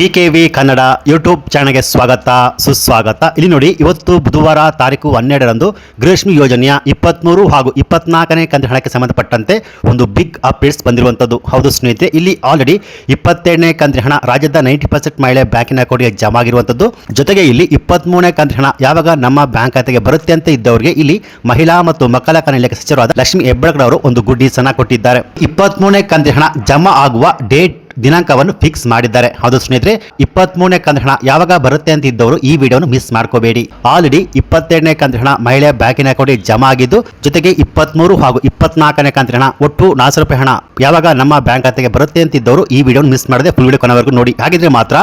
P K V Kannada YouTube ಚಾನಲ್ಗೆ ಸ್ವಾಗತ, ಸುಸ್ವಾಗತ. ಇಲ್ಲಿ ನೋಡಿ, ಇವತ್ತು ಬುಧವಾರ ತಾರೀಕು ಹನ್ನೆರಡರಂದು ಗೃಹಲಕ್ಷ್ಮಿ ಯೋಜನೆಯ ಇಪ್ಪತ್ತ್ಮೂರು ಹಾಗೂ ಇಪ್ಪತ್ನಾಲ್ಕನೇ ಕಂತಿನ ಹಣಕ್ಕೆ ಸಂಬಂಧಪಟ್ಟಂತೆ ಒಂದು ಬಿಗ್ ಅಪ್ಡೇಟ್ಸ್ ಬಂದಿರುವಂಥದ್ದು. ಹೌದು ಸ್ನೇಹಿತರೆ, ಇಲ್ಲಿ ಆಲ್ರೆಡಿ ಇಪ್ಪತ್ತೆರಡನೇ ಕಂತಿನ ಹಣ ರಾಜ್ಯದ ನೈಂಟಿ ಪರ್ಸೆಂಟ್ ಮಹಿಳೆ ಬ್ಯಾಂಕಿನ ಅಕೌಂಟ್ಗೆ ಜಮಾ ಆಗಿರುವಂಥದ್ದು. ಜೊತೆಗೆ ಇಲ್ಲಿ ಇಪ್ಪತ್ತ್ಮೂರನೇ ಕಂತಿನ ಹಣ ಯಾವಾಗ ನಮ್ಮ ಬ್ಯಾಂಕ್ ಖಾತೆಗೆ ಬರುತ್ತೆ ಅಂತ ಇದ್ದವರಿಗೆ ಇಲ್ಲಿ ಮಹಿಳಾ ಮತ್ತು ಮಕ್ಕಳ ಕಲ್ಯಾಣ ಇಲಾಖೆ ಸಚಿವರಾದ ಲಕ್ಷ್ಮಿ ಹೆಬ್ಬಳಕರ್ ಅವರು ಒಂದು ಸನ ಕೊಟ್ಟಿದ್ದಾರೆ. ಇಪ್ಪತ್ತ್ಮೂರನೇ ಕಂತಿನ ಹಣ ಜಮಾ ಆಗುವ ಡೇಟ್ ದಿನಾಂಕವನ್ನು ಫಿಕ್ಸ್ ಮಾಡಿದ್ದಾರೆ. ಹೌದು ಸ್ನೇಹಿತರೆ ಇಪ್ಪತ್ತ್ ಮೂರನೇ ಹಣ ಯಾವಾಗ ಬರುತ್ತೆ ಅಂತ ಇದ್ದವರು ಈ ವಿಡಿಯೋನು ಮಿಸ್ ಮಾಡ್ಕೋಬೇಡಿ. ಆಲ್ರೆಡಿ ಇಪ್ಪತ್ತೆರಡನೇ ಕಂದಹಣ ಹಣ ಮಹಿಳೆ ಬ್ಯಾಂಕಿನ ಅಕೌಂಟ್ಗೆ ಜಮಾ ಆಗಿದ್ದು, ಜೊತೆಗೆ ಇಪ್ಪತ್ಮೂರು ಹಾಗೂ ಇಪ್ಪತ್ನಾಲ್ಕನೇ ಕಂದಹಣ ಹಣ ಒಟ್ಟು ನಾಲ್ಕು ರೂಪಾಯಿ ಹಣ. ಯಾವಾಗ ನಮ್ಮ ಬ್ಯಾಂಕ್ ಖಾತೆಗೆ ಬರುತ್ತೆ ಅಂತ ಇದ್ದವರು ಈ ವಿಡಿಯೋನ ಮಿಸ್ ಮಾಡದೆ ಫುಲ್ ವಿಡಿಯೋ ಕೊನೆವರೆಗೂ ನೋಡಿ. ಹಾಗಿದ್ರೆ ಮಾತ್ರ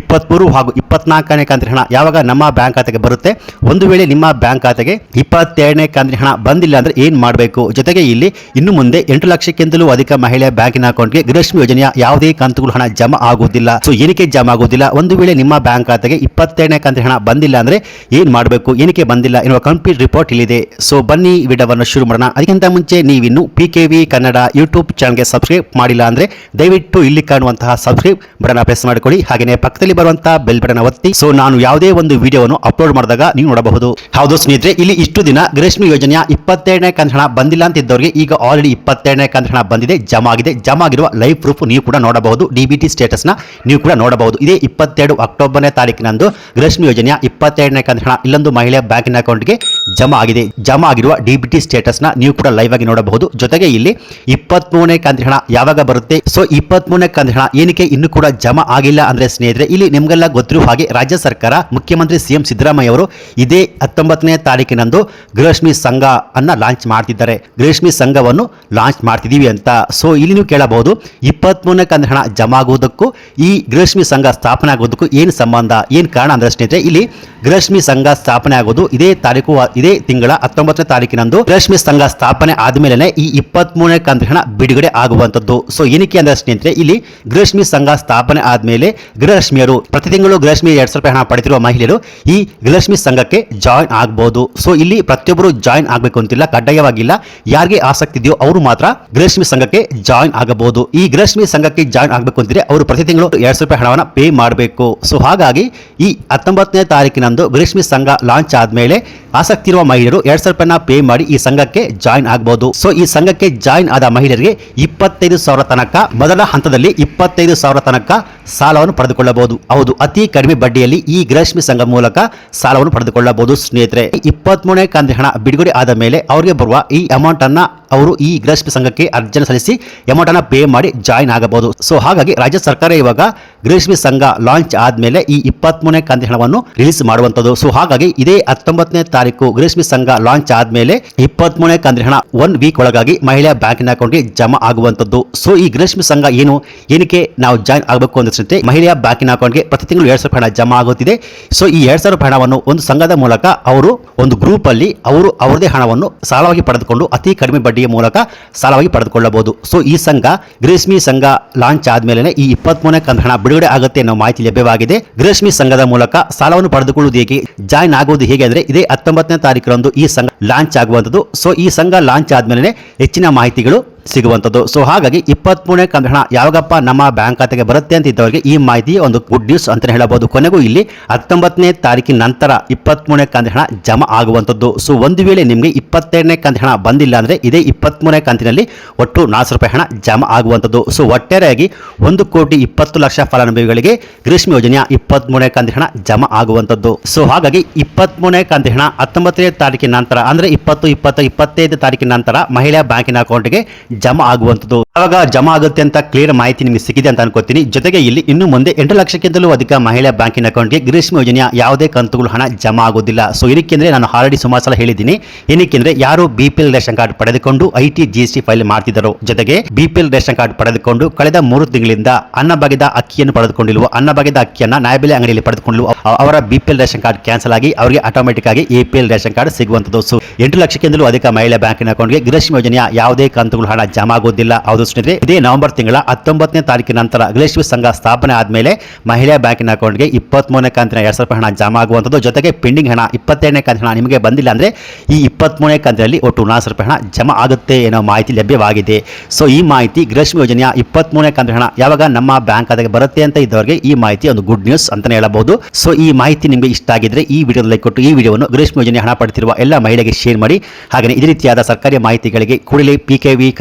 ಇಪ್ಪತ್ಮೂರು ಹಾಗೂ ಇಪ್ಪತ್ನಾಲ್ಕನೇ ಕಂದಹಣ ಹಣ ಯಾವಾಗ ನಮ್ಮ ಬ್ಯಾಂಕ್ ಖಾತೆಗೆ ಬರುತ್ತೆ? ಒಂದು ವೇಳೆ ನಿಮ್ಮ ಬ್ಯಾಂಕ್ ಖಾತೆಗೆ ಇಪ್ಪತ್ತೆರಡನೇ ಕಂದಹಣ ಹಣ ಬಂದಿಲ್ಲ ಅಂದ್ರೆ ಏನ್ ಮಾಡಬೇಕು? ಜೊತೆಗೆ ಇಲ್ಲಿ ಇನ್ನು ಮುಂದೆ ಎಂಟು ಲಕ್ಷಕ್ಕಿಂತಲೂ ಅಧಿಕ ಮಹಿಳೆ ಬ್ಯಾಂಕಿನ ಅಕೌಂಟ್ಗೆ ಗೃಹಲಕ್ಷ್ಮಿ ಯೋಜನೆಯ ಯಾವುದೇ ಕಂತುಗಳು ಹಣ ಜಮಾ ಆಗೋದಿಲ್ಲ. ಸೊ ಏನಕ್ಕೆ ಜಮಾ ಆಗೋದಿಲ್ಲ? ಒಂದು ವೇಳೆ ನಿಮ್ಮ ಬ್ಯಾಂಕ್ ಖಾತೆಗೆ ಇಪ್ಪತ್ತೆರಡನೇ ಕಂತಿನ ಹಣ ಬಂದಿಲ್ಲ ಅಂದ್ರೆ ಏನ್ ಮಾಡಬೇಕು? ಏನಕ್ಕೆ ಬಂದಿಲ್ಲ ಎನ್ನುವ ಕಂಪ್ಲೀಟ್ ರಿಪೋರ್ಟ್ ಇಲ್ಲಿದೆ. ಸೊ ಬನ್ನಿ ವಿಡಿಯೋವನ್ನು ಶುರು ಮಾಡೋಣ. ಅದಕ್ಕಿಂತ ಮುಂಚೆ ನೀವಿನ್ನು P K V Kannada YouTube ಚಾನಲ್ಗೆ ಸಬ್ಸ್ಕ್ರೈಬ್ ಮಾಡಿಲ್ಲ ಅಂದ್ರೆ ದಯವಿಟ್ಟು ಇಲ್ಲಿ ಕಾಣುವಂತಹ ಸಬ್ಸ್ಕ್ರೈಬ್ ಬಟನ್ ಪ್ರೆಸ್ ಮಾಡಿಕೊಳ್ಳಿ. ಹಾಗೆಯೇ ಪಕ್ಕದಲ್ಲಿ ಬರುವಂತಹ ಬೆಲ್ ಬಟನ್ ಒತ್ತಿ. ಸೊ ನಾನು ಯಾವುದೇ ಒಂದು ವಿಡಿಯೋವನ್ನು ಅಪ್ಲೋಡ್ ಮಾಡಿದಾಗ ನೀವು ನೋಡಬಹುದು. ಹೌದು ಸ್ನೇಹಿತರೆ, ಇಲ್ಲಿ ಇಷ್ಟು ದಿನ ಗ್ರೇಷ್ಮಿ ಯೋಜನೆಯ ಇಪ್ಪತ್ತೆರಡನೇ ಕಂತ ಹಣ ಬಂದಿಲ್ಲ ಅಂತ ಇದ್ದವರಿಗೆ ಈಗ ಆಲ್ರೆಡಿ ಇಪ್ಪತ್ತೆರಡನೇ ಕಂತ ಹಣ ಬಂದಿದೆ, ಜಮಾ ಆಗಿದೆ. ಜಮಾ ಆಗಿರುವ ಲೈವ್ ಪ್ರೂಫ್ ನೀವು ಕೂಡ ನೋಡಬಹುದು. ಡಿ ಬಿ ಟಿ ಸ್ಟೇಟಸ್ನ ನೀವು ಕೂಡ ನೋಡಬಹುದು. ಇದೇ ಇಪ್ಪತ್ತೆರಡು ಅಕ್ಟೋಬರ್ನೇ ತಾರೀಕಿನಂದು ಗೃಹಲಕ್ಷ್ಮಿ ಯೋಜನೆಯ ಇಪ್ಪತ್ತೆರಡನೇ ಕಂತು ಹಣ ಇಲ್ಲೊಂದು ಮಹಿಳೆ ಬ್ಯಾಂಕಿನ ಅಕೌಂಟ್ಗೆ ಜಮಾ ಆಗಿದೆ. ಜಮಾ ಆಗಿರುವ ಡಿಬಿಟಿ ಸ್ಟೇಟಸ್ನ ನೀವು ಕೂಡ ಲೈವ್ ಆಗಿ ನೋಡಬಹುದು. ಜೊತೆಗೆ ಇಲ್ಲಿ ಇಪ್ಪತ್ಮೂರನೇ ಕಂತು ಹಣ ಯಾವಾಗ ಬರುತ್ತೆ? ಸೊ ಇಪ್ಪತ್ಮೂರನೇ ಕಂತು ಹಣ ಏನಕ್ಕೆ ಇನ್ನು ಕೂಡ ಜಮಾ ಆಗಿಲ್ಲ ಅಂದ್ರೆ ಸ್ನೇಹಿತರೆ, ಇಲ್ಲಿ ನಿಮಗೆಲ್ಲ ಗೊತ್ತಿರುವ ಹಾಗೆ ರಾಜ್ಯ ಸರ್ಕಾರ, ಮುಖ್ಯಮಂತ್ರಿ ಸಿಎಂ ಸಿದ್ದರಾಮಯ್ಯ ಅವರು ಇದೇ ಹತ್ತೊಂಬತ್ತನೇ ತಾರೀಕಿನಂದು ಗೃಹಲಕ್ಷ್ಮಿ ಸಂಘ ಅನ್ನ ಲಾಂಚ್ ಮಾಡ್ತಿದ್ದಾರೆ. ಗೃಹಲಕ್ಷ್ಮಿ ಸಂಘವನ್ನು ಲಾಂಚ್ ಮಾಡ್ತಿದೀವಿ ಅಂತ. ಸೊ ಇಲ್ಲಿ ನೀವು ಕೇಳಬಹುದು, ಇಪ್ಪತ್ಮೂರನೇ ಕಂತು ಹಣ ಜಮಾ ಆಗುವುದಕ್ಕೂ, ಈ ಗೃಹಲಕ್ಷ್ಮಿ ಸಂಘ ಸ್ಥಾಪನೆ ಆಗೋದಕ್ಕೂ ಏನು ಸಂಬಂಧ, ಏನು ಕಾರಣ ಅಂದ್ರೆ ಸ್ನೇಹಿತರೆ, ಇಲ್ಲಿ ಗೃಹಲಕ್ಷ್ಮಿ ಸಂಘ ಸ್ಥಾಪನೆ ಆಗೋದು ಇದೇ ತಾರೀಕು ಇದೇ ತಿಂಗಳ ಹತ್ತೊಂಬತ್ತನೇ ತಾರೀಕಿನಂದು ರಶ್ಮಿ ಸಂಘ ಸ್ಥಾಪನೆ ಆದ್ಮೇಲೆ ಈ ಇಪ್ಪತ್ಮೂರನೇ ಕಂತು ಹಣ ಬಿಡುಗಡೆ ಆಗುವಂತದ್ದು ಸೊ, ಏನಕ್ಕೆ ಅಂದ್ರೆ ಸ್ನೇಹಿತರೆ, ಇಲ್ಲಿ ಗೃಹಲಕ್ಷ್ಮಿ ಸಂಘ ಸ್ಥಾಪನೆ ಆದ್ಮೇಲೆ ಗೃಹಲಕ್ಷ್ಮಿಯರು ಪ್ರತಿ ತಿಂಗಳು ಗೃಹಲಕ್ಷ್ಮಿ ಎರಡ್ ಸಾವಿರ ರೂಪಾಯಿ ಹಣ ಪಡೆದಿರುವ ಮಹಿಳೆಯರು ಈ ಗೃಹಲಕ್ಷ್ಮಿ ಸಂಘಕ್ಕೆ ಜಾಯಿನ್ ಆಗಬಹುದು ಸೊ, ಇಲ್ಲಿ ಪ್ರತಿಯೊಬ್ಬರು ಜಾಯಿನ್ ಆಗಬೇಕು ಅಂತಿಲ್ಲ, ಕಡ್ಡಾಯವಾಗಿಲ್ಲ. ಯಾರಿಗೆ ಆಸಕ್ತಿ ಇದೆಯೋ ಅವರು ಮಾತ್ರ ಗೃಹಲಕ್ಷ್ಮಿ ಸಂಘಕ್ಕೆ ಜಾಯಿನ್ ಆಗಬಹುದು. ಈ ಗೃಹಲಕ್ಷ್ಮಿ ಸಂಘಕ್ಕೆ ಜಾಯಿನ್ ಆಗಬೇಕು ಅಂತಿದ್ರೆ ಅವರು ಪ್ರತಿ ತಿಂಗಳು ಎರಡ್ ಸಾವಿರ ರೂಪಾಯಿ ಹಣವನ್ನು ಪೇ ಮಾಡಬೇಕು. ಸೊ, ಹಾಗಾಗಿ ಈ ಹತ್ತೊಂಬತ್ತನೇ ತಾರೀಕಿನಂದು ಗೃಹಲಕ್ಷ್ಮಿ ಸಂಘ ಲಾಂಚ್ ಆದ್ಮೇಲೆ ಆಸಕ್ತಿ ಇರುವ ಮಹಿಳೆಯರು ಎರಡ್ ಸಾವಿರ ಪೇ ಮಾಡಿ ಈ ಸಂಘಕ್ಕೆ ಜಾಯಿನ್ ಆಗಬಹುದು ಸೊ ಈ ಸಂಘಕ್ಕೆ ಜಾಯಿನ್ ಆದ ಮಹಿಳೆಯರಿಗೆ ಇಪ್ಪತ್ತೈದು ಸಾವಿರ ತನಕ, ಮೊದಲ ಹಂತದಲ್ಲಿ ಇಪ್ಪತ್ತೈದು ಸಾವಿರ ತನಕ ಸಾಲವನ್ನು ಪಡೆದುಕೊಳ್ಳಬಹುದು. ಹೌದು, ಅತಿ ಕಡಿಮೆ ಬಡ್ಡಿಯಲ್ಲಿ ಈ ಗೃಹಲಕ್ಷ್ಮಿ ಸಂಘ ಮೂಲಕ ಸಾಲವನ್ನು ಪಡೆದುಕೊಳ್ಳಬಹುದು. ಸ್ನೇಹಿತರೆ, ಇಪ್ಪತ್ಮೂರನೇ ಕಂತಿನ ಹಣ ಬಿಡುಗಡೆ ಆದ ಮೇಲೆ ಅವರಿಗೆ ಬರುವ ಈ ಅಮೌಂಟ್ ಅನ್ನ ಅವರು ಈ ಗೃಹಲಕ್ಷ್ಮಿ ಸಂಘಕ್ಕೆ ಅರ್ಜಿಯನ್ನು ಸಲ್ಲಿಸಿ ಅಮೌಂಟ್ ಅನ್ನ ಪೇ ಮಾಡಿ ಜಾಯಿನ್ ಆಗಬಹುದು. ಸೊ ಹಾಗಾಗಿ ರಾಜ್ಯ ಸರ್ಕಾರ ಇವಾಗ ಗೃಹಲಕ್ಷ್ಮಿ ಸಂಘ ಲಾಂಚ್ ಆದ್ಮೇಲೆ ಈ ಇಪ್ಪತ್ಮೂರನೇ ಕಂತಿನ ಹಣವನ್ನು ರಿಲೀಸ್ ಮಾಡುವಂತದ್ದು ಸೊ ಹಾಗಾಗಿ ಇದೇ ಹತ್ತೊಂಬತ್ತನೇ ತಾರೀಕು ಗೃಹಲಕ್ಷ್ಮಿ ಸಂಘ ಲಾಂಚ್ ಆದ್ಮೇಲೆ ಇಪ್ಪತ್ಮೂರನೇ ಕಂದ್ರಿ ಹಣ ಒನ್ ವೀಕ್ ಒಳಗಾಗಿ ಮಹಿಳಾ ಬ್ಯಾಂಕಿನ ಅಕೌಂಟ್ಗೆ ಜಮಾ ಆಗುವಂತದ್ದು ಸೊ ಈ ಗೃಹಲಕ್ಷ್ಮಿ ಸಂಘ ಏನು? ಏನಕ್ಕೆ ನಾವು ಜಾಯಿನ್ ಆಗಬೇಕು ಅಂದ್ರೆ ಮಹಿಳೆಯ ಬ್ಯಾಂಕಿನ ಅಕೌಂಟ್ಗೆ ಪ್ರತಿ ತಿಂಗಳು ಎರಡ್ ಸಾವಿರ ಹಣ ಜಮಾ ಆಗುತ್ತಿದೆ. ಸೊ ಈ ಎರಡು ಸಾವಿರ ಹಣವನ್ನು ಒಂದು ಸಂಘದ ಮೂಲಕ ಅವರು ಒಂದು ಗ್ರೂಪ್ ಅಲ್ಲಿ ಅವರು ಅವರದೇ ಹಣವನ್ನು ಸಾಲವಾಗಿ ಪಡೆದುಕೊಂಡು ಅತಿ ಕಡಿಮೆ ಬಡ್ಡಿಯ ಮೂಲಕ ಸಾಲವಾಗಿ ಪಡೆದುಕೊಳ್ಳಬಹುದು. ಸೊ ಈ ಸಂಘ ಗೃಹಲಕ್ಷ್ಮಿ ಸಂಘ ಲಾಂಚ್ ಆದ್ಮೇಲೆ ಈ ಇಪ್ಪತ್ಮೂರನೇ ಕಂದ ಹಣ ಬಿಡುಗಡೆ ಆಗುತ್ತೆ ಅನ್ನೋ ಮಾಹಿತಿ ಲಭ್ಯವಾಗಿದೆ. ಗೃಹಲಕ್ಷ್ಮಿ ಸಂಘದ ಮೂಲಕ ಸಾಲವನ್ನು ಪಡೆದುಕೊಳ್ಳುವುದು ಹೇಗೆ? ಜಾಯಿನ್ ಆಗುವುದು ಹೇಗೆ ಅಂದ್ರೆ ಇದೇ ಹತ್ತೊಂಬತ್ತನೇ ತಾರೀಕರಂದು ಈ ಸಂಘ ಲಾಂಚ್ ಆಗುವಂಥದ್ದು. ಸೊ ಈ ಸಂಘ ಲಾಂಚ್ ಆದ್ಮೇಲೆ ಹೆಚ್ಚಿನ ಮಾಹಿತಿಗಳು ಸಿಗುವಂಥದ್ದು. ಸೊ ಹಾಗಾಗಿ ಇಪ್ಪತ್ಮೂರನೇ ಕಂತು ಹಣ ಯಾವಾಗಪ್ಪ ನಮ್ಮ ಬ್ಯಾಂಕ್ ಖಾತೆಗೆ ಬರುತ್ತೆ ಅಂತ ಇದ್ದವರಿಗೆ ಈ ಮಾಹಿತಿ ಒಂದು ಗುಡ್ ನ್ಯೂಸ್ ಅಂತ ಹೇಳಬಹುದು. ಕೊನೆಗೂ ಇಲ್ಲಿ ಹತ್ತೊಂಬತ್ತನೇ ತಾರೀಕಿನ ನಂತರ ಇಪ್ಪತ್ಮೂರನೇ ಕಂತು ಹಣ ಜಮಾ ಆಗುವಂಥದ್ದು. ಸೊ ಒಂದು ವೇಳೆ ನಿಮಗೆ ಇಪ್ಪತ್ತೆರಡನೇ ಕಂತು ಹಣ ಬಂದಿಲ್ಲ ಅಂದರೆ ಇದೇ ಇಪ್ಪತ್ಮೂರನೇ ಕಂತಿನಲ್ಲಿ ಒಟ್ಟು ನಾಲ್ಕು ರೂಪಾಯಿ ಹಣ ಜಮಾ ಆಗುವಂಥದ್ದು. ಸೊ ಒಟ್ಟಾರೆಯಾಗಿ ಒಂದು ಕೋಟಿ ಇಪ್ಪತ್ತು ಲಕ್ಷ ಫಲಾನುಭವಿಗಳಿಗೆ ಗ್ರೀಷ್ಮ ಯೋಜನೆಯ ಇಪ್ಪತ್ಮೂರನೇ ಕಂತು ಹಣ ಜಮಾ ಆಗುವಂಥದ್ದು. ಸೊ ಹಾಗಾಗಿ ಇಪ್ಪತ್ಮೂರನೇ ಕಂತು ಹಣ ಹತ್ತೊಂಬತ್ತನೇ ತಾರೀಕಿನ ನಂತರ ಅಂದರೆ ಇಪ್ಪತ್ತು ಇಪ್ಪತ್ತು ಇಪ್ಪತ್ತೈದು ತಾರೀಕಿನ ನಂತರ ಮಹಿಳಾ ಬ್ಯಾಂಕಿನ ಅಕೌಂಟ್ಗೆ ಜಮಾ ಆಗುವಂತದ್ದು ಅವಾಗ ಜಮಾ ಆಗುತ್ತೆ ಅಂತ ಕ್ಲಿಯರ್ ಮಾಹಿತಿ ನಿಮಗೆ ಸಿಕ್ಕಿದೆ ಅಂತ ಅನ್ಕೋತೀನಿ. ಜೊತೆಗೆ ಇಲ್ಲಿ ಇನ್ನು ಮುಂದೆ ಎಂಟು ಲಕ್ಷಕ್ಕಿಂತಲೂ ಅಧಿಕ ಮಹಿಳಾ ಬ್ಯಾಂಕಿನ ಅಕೌಂಟ್ಗೆ ಗ್ರೀಷ್ಮ ಯೋಜನೆಯ ಯಾವುದೇ ಕಂತುಗಳು ಹಣ ಜಮಾ ಆಗೋದಿಲ್ಲ ಸೊ ಇದಕ್ಕೆಂದ್ರೆ ನಾನು ಆಲ್ರೆಡಿ ಸುಮಾರು ಸಲ ಹೇಳಿದ್ದೀನಿ. ಏನಕ್ಕೆಂದ್ರೆ ಯಾರು ಬಿಪಿಎಲ್ ರೇಷನ್ ಕಾರ್ಡ್ ಪಡೆದುಕೊಂಡು ಐಟಿ ಜಿಎಸ್ಟಿ ಫೈಲ್ ಮಾಡ್ತಿದ್ದರು. ಜೊತೆಗೆ ಬಿಪಿಎಲ್ ರೇಷನ್ ಕಾರ್ಡ್ ಪಡೆದುಕೊಂಡು ಕಳೆದ ಮೂರು ತಿಂಗಳಿಂದ ಅನ್ನಭಾಗ್ಯದ ಅಕ್ಕಿಯನ್ನು ಪಡೆದುಕೊಂಡಿರುವ ಅನ್ನಭಾಗ್ಯದ ಅಕ್ಕಿಯನ್ನ ನ್ಯಾಯಬೆಲೆ ಅಂಗಡಿಯಲ್ಲಿ ಪಡೆದುಕೊಂಡಿರುವ ಅವರ ಬಿಪಿಎಲ್ ರೇಷನ್ ಕಾರ್ಡ್ ಕ್ಯಾನ್ಸಲ್ ಆಗಿ ಅವರಿಗೆ ಆಟೋಮೆಟಿಕ್ ಆಗಿ ಎಪಿಎಲ್ ರೇಷನ್ ಕಾರ್ಡ್ ಸಿಗುವಂತದ್ದು ಸೊ ಎಂಟು ಲಕ್ಷಕ್ಕಿಂತಲೂ ಅಧಿಕ ಮಹಿಳಾ ಬ್ಯಾಂಕಿನ ಅಕೌಂಟ್ಗೆ ಗ್ರೀಷ್ಮ ಯೋಜನೆಯ ಯಾವುದೇ ಕಂತುಗಳು ಹಣ ಹಣ ಜಮಾ ಆಗೋದಿಲ್ಲ ಹೌದು ಸ್ನೇಹಿತರೆ, ಇದೇ ನವೆಂಬರ್ ತಿಂಗಳ ಹತ್ತೊಂಬತ್ತನೇ ತಾರೀಕಿನ ನಂತರ ಗೃಹಲಕ್ಷ್ಮಿ ಸಂಘ ಸ್ಥಾಪನೆ ಆದಮೇಲೆ ಮಹಿಳಾ ಬ್ಯಾಂಕಿನ ಅಕೌಂಟ್ಗೆ ಇಪ್ಪತ್ಮೂರನೇ ಕಂತಿನ ಎರಡು ಸಾವಿರ ರೂಪಾಯಿ ಹಣ ಜಮಾ ಆಗುವಂಥದ್ದು. ಜೊತೆಗೆ ಪೆಂಡಿಂಗ್ ಹಣ ಇಪ್ಪತ್ತೆರಡನೇ ಕಂತಿನ ಹಣ ನಿಮಗೆ ಬಂದಿಲ್ಲ ಅಂದರೆ ಈ ಇಪ್ಪತ್ತ್ಮೂರನೇ ಕಂತಿನಲ್ಲಿ ಒಟ್ಟು ನಾಲ್ಕು ರೂಪಾಯಿ ಹಣ ಜಮಾ ಆಗುತ್ತೆ ಅನ್ನೋ ಮಾಹಿತಿ ಲಭ್ಯವಾಗಿದೆ. ಸೊ ಈ ಮಾಹಿತಿ ಗೃಹಲಕ್ಷ್ಮಿ ಯೋಜನೆಯ ಇಪ್ಪತ್ತ್ಮೂರನೇ ಕಂತಿನ ಹಣ ಯಾವಾಗ ನಮ್ಮ ಬ್ಯಾಂಕ್ ಖಾತೆಗೆ ಬರುತ್ತೆ ಅಂತ ಇದ್ದವರಿಗೆ ಈ ಮಾಹಿತಿ ಒಂದು ಗುಡ್ ನ್ಯೂಸ್ ಅಂತಾನೆ ಹೇಳಬಹುದು. ಸೊ ಈ ಮಾಹಿತಿ ನಿಮಗೆ ಇಷ್ಟ ಆಗಿದ್ರೆ ಈ ವಿಡಿಯೋ ಲೈಕ್ ಕೊಟ್ಟು ಈ ವಿಡಿಯೋವನ್ನು ಗೃಹಲಕ್ಷ್ಮಿ ಯೋಜನೆ ಹಣ ಪಡೆದಿರುವ ಎಲ್ಲ ಮಹಿಳೆಗೆ ಶೇರ್ ಮಾಡಿ. ಹಾಗೆ ಇದೇ ರೀತಿಯಾದ ಸರ್ಕಾರಿ ಮಾಹಿತಿಗಳಿಗೆ ಕೂಡಲೇ P K V